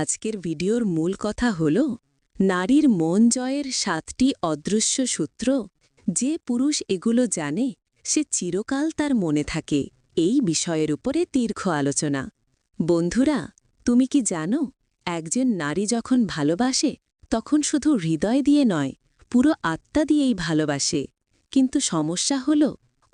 আজকের ভিডিওর মূল কথা হল, নারীর মন জয়ের সাতটি অদৃশ্য সূত্র। যে পুরুষ এগুলো জানে, সে চিরকাল তার মনে থাকে। এই বিষয়ের উপরে দীর্ঘ আলোচনা। বন্ধুরা, তুমি কি জানো, একজন নারী যখন ভালোবাসে, তখন শুধু হৃদয় দিয়ে নয়, পুরো আত্মা দিয়েই ভালোবাসে। কিন্তু সমস্যা হল,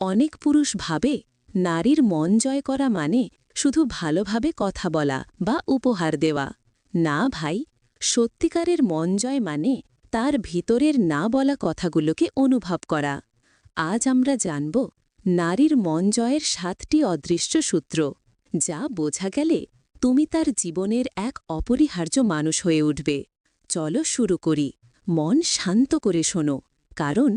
অনেক পুরুষ ভাবে, নারীর মন জয় করা মানে শুধু ভালোভাবে কথা বলা বা উপহার দেওয়া। না ভাই, সত্যিকারের মন জয় মানে তার ভিতরের না বলা কথাগুলোকে অনুভব করা। আজ আমরা জানব নারীর মন জয়ের সাতটি অদৃশ্য সূত্র, যা বোঝা গেলে তুমি তার জীবনের এক অপরিহার্য মানুষ হয়ে উঠবে। চলো শুরু করি। মন শান্ত করে শোনো, কারণ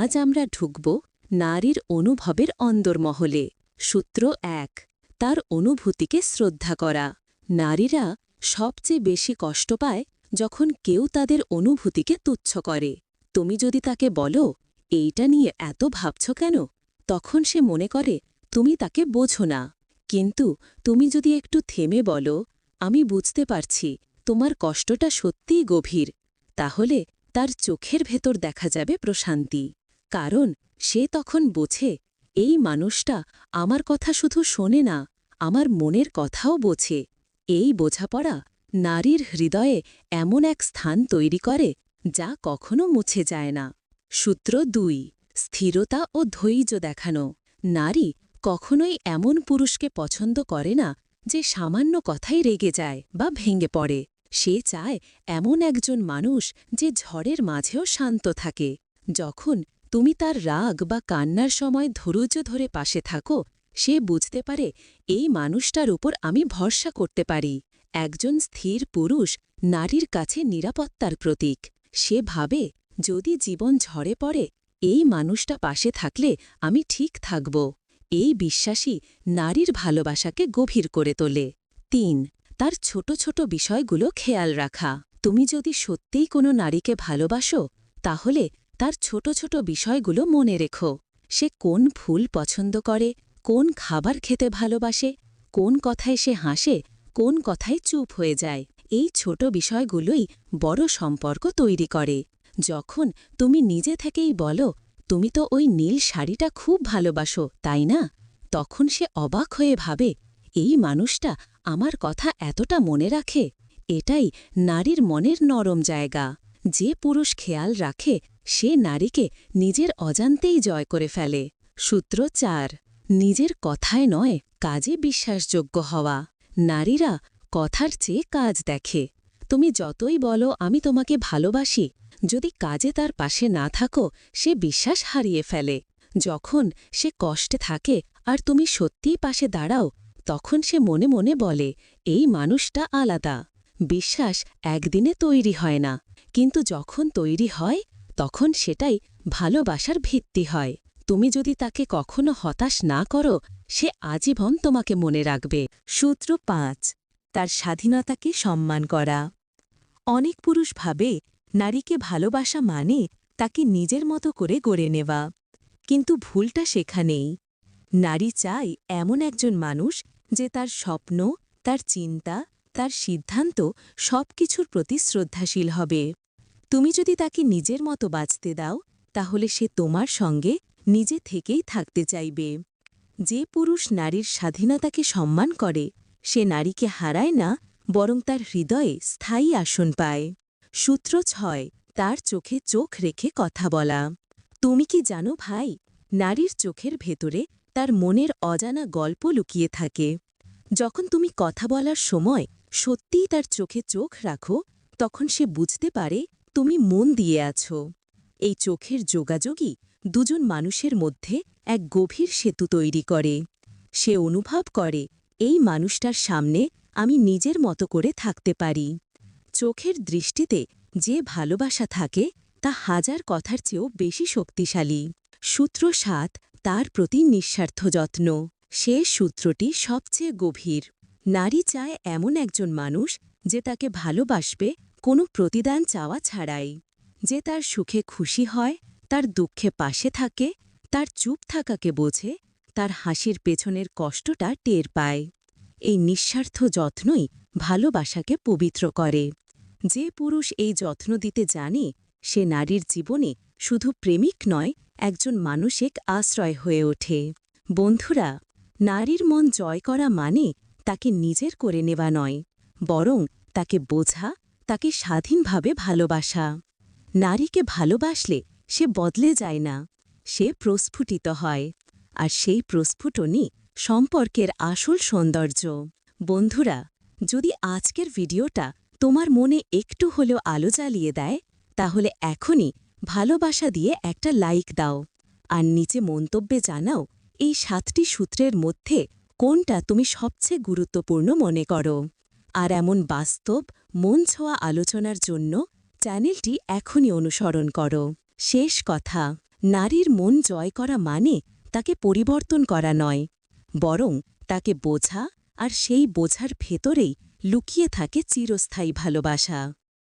আজ আমরা ঢুকব নারীর অনুভবের অন্দরমহলে। সূত্র এক, তার অনুভূতিকে শ্রদ্ধা করা। নারীরা সবচেয়ে বেশি কষ্ট পায় যখন কেউ তাদের অনুভূতিকে তুচ্ছ করে। তুমি যদি তাকে বলো, এইটা নিয়ে এত ভাবছ কেন? তখন সে মনে করে, তুমি তাকে বোঝো না। কিন্তু তুমি যদি একটু থেমে বলো, আমি বুঝতে পারছি, তোমার কষ্টটা সত্যিই গভীর। তাহলে তার চোখের ভেতর দেখা যাবে প্রশান্তি। কারণ সে তখন বোঝে, এই মানুষটা আমার কথা শুধু শোনে না, আমার মনের কথাও বোঝে। এই বোঝাপড়া নারীর হৃদয়ে এমন এক স্থান তৈরি করে যা কখনো মুছে যায় না। সূত্র দুই, স্থিরতা ও ধৈর্য দেখানো। নারী কখনোই এমন পুরুষকে পছন্দ করে না যে সামান্য কথাই রেগে যায় বা ভেঙে পড়ে। সে চায় এমন একজন মানুষ যে ঝড়ের মাঝেও শান্ত থাকে। যখন তুমি তার রাগ বা কান্নার সময় ধৈর্য ধরে পাশে থাকো সে বুঝতে পারে এই মানুষটার উপর আমি ভরসা করতে পারি। একজন স্থির পুরুষ নারীর কাছে নিরাপত্তার প্রতীক। সে ভাবে, যদি জীবন ঝরে পড়ে, এই মানুষটা পাশে থাকলে আমি ঠিক থাকব। এই বিশ্বাসী নারীর ভালোবাসাকে গভীর করে তোলে। তিন, তার ছোট ছোট বিষয়গুলো খেয়াল রাখা। তুমি যদি সত্যিই কোনো নারীকে ভালোবাসো, তাহলে তার ছোট ছোট বিষয়গুলো মনে রেখো। সে কোন ফুল পছন্দ করে কোন খাবার খেতে ভালোবাসে, কোন কথায় সে হাসে, কোন কথায় চুপ হয়ে যায়। এই ছোট বিষয়গুলোই বড় সম্পর্ক তৈরি করে। যখন তুমি নিজে থেকেই বলো, তুমি তো ওই নীল শাড়িটা খুব ভালোবাসো, তাই না? তখন সে অবাক হয়ে ভাবে, এই মানুষটা আমার কথা এতটা মনে রাখে? এটাই নারীর মনের নরম জায়গা। যে পুরুষ খেয়াল রাখে, সে নারীকে নিজের অজান্তেই জয় করে ফেলে। সূত্র চার। নিজের কথায় নয়, কাজে বিশ্বাসযোগ্য হওয়া। নারীরা কথার চেয়ে কাজ দেখে। তুমি যতই বলো, আমি তোমাকে ভালোবাসি। যদি কাজে তার পাশে না থাকো, সে বিশ্বাস হারিয়ে ফেলে। যখন সে কষ্টে থাকে আর তুমি সত্যিই পাশে দাঁড়াও, তখন সে মনে মনে বলে, এই মানুষটা আলাদা। বিশ্বাস একদিনে তৈরি হয় না। কিন্তু যখন তৈরি হয়, তখন সেটাই ভালোবাসার ভিত্তি হয়। তুমি যদি তাকে কখনো হতাশ না করো, সে আজীবন তোমাকে মনে রাখবে। সূত্র পাঁচ, তার স্বাধীনতাকে সম্মান করা। অনেক পুরুষ ভাবে, নারীকে ভালোবাসা মানে তাকে নিজের মতো করে গড়ে নেওয়া। কিন্তু ভুলটা সেখানেই। নারী চায় এমন একজন মানুষ যে তার স্বপ্ন, তার চিন্তা, তার সিদ্ধান্ত সব কিছুর প্রতি শ্রদ্ধাশীল হবে। তুমি যদি তাকে নিজের মতো বাঁচতে দাও, তাহলে সে তোমার সঙ্গে নিজে থেকেই থাকতে চাইবে। যে পুরুষ নারীর স্বাধীনতাকে সম্মান করে, সে নারীকে হারায় না, বরং তার হৃদয়ে স্থায়ী আসন পায়। সূত্র ছয়, তার চোখে চোখ রেখে কথা বলা। তুমি কি জানো ভাই, নারীর চোখের ভেতরে তার মনের অজানা গল্প লুকিয়ে থাকে। যখন তুমি কথা বলার সময় সত্যিই তার চোখে চোখ রাখো, তখন সে বুঝতে পারে তুমি মন দিয়ে আছো। এই চোখের যোগাযোগই দুজন মানুষের মধ্যে এক গভীর সেতু তৈরি করে। সে অনুভব করে, এই মানুষটার সামনে আমি নিজের মতো করে থাকতে পারি। চোখের দৃষ্টিতে যে ভালোবাসা থাকে, তা হাজার কথার চেয়েও বেশি শক্তিশালী। সূত্র সাত, তার প্রতি নিঃস্বার্থ যত্ন। সে সূত্রটি সবচেয়ে গভীর। নারী চায় এমন একজন মানুষ যে তাকে ভালোবাসবে কোনো প্রতিদান চাওয়া ছাড়াই। যে তার সুখে খুশি হয়, তার দুঃখে পাশে থাকে, তার চুপ থাকাকে বোঝে, তার হাসির পেছনের কষ্টটা টের পায়। এই নিঃস্বার্থ যত্নই ভালোবাসাকে পবিত্র করে। যে পুরুষ এই যত্ন দিতে জানে, সে নারীর জীবনে শুধু প্রেমিক নয়, একজন মানসিক আশ্রয় হয়ে ওঠে। বন্ধুরা, নারীর মন জয় করা মানে তাকে নিজের করে নেওয়া নয়, বরং তাকে বোঝা, তাকে স্বাধীনভাবে ভালোবাসা। নারীকে ভালোবাসলে সে বদলে যায় না, সে প্রস্ফুটিত হয়। আর সেই প্রস্ফুটনই সম্পর্কের আসল সৌন্দর্য। বন্ধুরা, যদি আজকের ভিডিওটা তোমার মনে একটু হলেও আলো জ্বালিয়ে দেয়, তাহলে এখনই ভালোবাসা দিয়ে একটা লাইক দাও। আর নিচে মন্তব্যে জানাও এই সাতটি সূত্রের মধ্যে কোনটা তুমি সবচেয়ে গুরুত্বপূর্ণ মনে করো। আর এমন বাস্তব, মন ছোঁয়া আলোচনার জন্য চ্যানেলটি এখনই অনুসরণ করো। শেষ কথা, নারীর মন জয় করা মানে তাকে পরিবর্তন করা নয়, বরং তাকে বোঝা আর সেই বোঝার ভেতরেই লুকিয়ে থাকে চিরস্থায়ী ভালোবাসা।